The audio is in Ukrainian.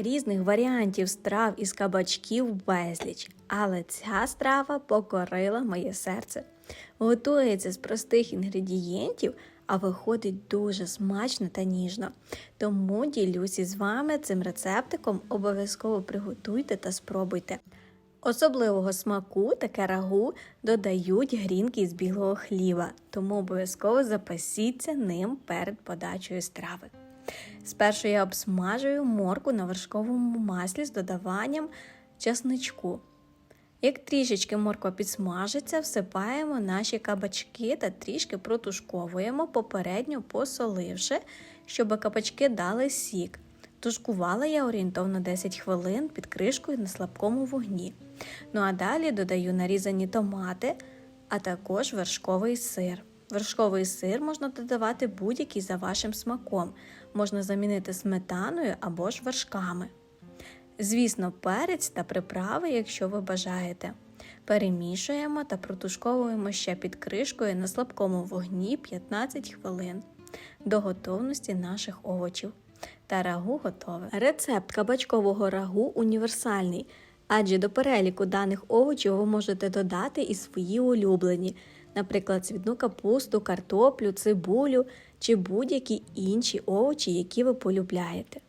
Різних варіантів страв із кабачків безліч, але ця страва покорила моє серце. Готується з простих інгредієнтів, а виходить дуже смачно та ніжно. Тому ділюся з вами цим рецептиком, обов'язково приготуйте та спробуйте. Особливого смаку таке рагу додають грінки з білого хліба, тому обов'язково запасіться ним перед подачею страви. Спершу я обсмажую морку на вершковому маслі з додаванням часничку. Як трішечки морква підсмажиться, всипаємо наші кабачки та трішки протушковуємо, попередньо посоливши, щоб кабачки дали сік. Тушкувала я орієнтовно 10 хвилин під кришкою на слабкому вогні. Ну а далі додаю нарізані томати, а також вершковий сир. Вершковий сир можна додавати будь-який за вашим смаком, можна замінити сметаною або ж вершками. Звісно, перець та приправи, якщо ви бажаєте. Перемішуємо та протушковуємо ще під кришкою на слабкому вогні 15 хвилин до готовності наших овочів. Та рагу готове. Рецепт кабачкового рагу універсальний, адже до переліку даних овочів ви можете додати і свої улюблені, наприклад, цвітну капусту, картоплю, цибулю чи будь-які інші овочі, які ви полюбляєте.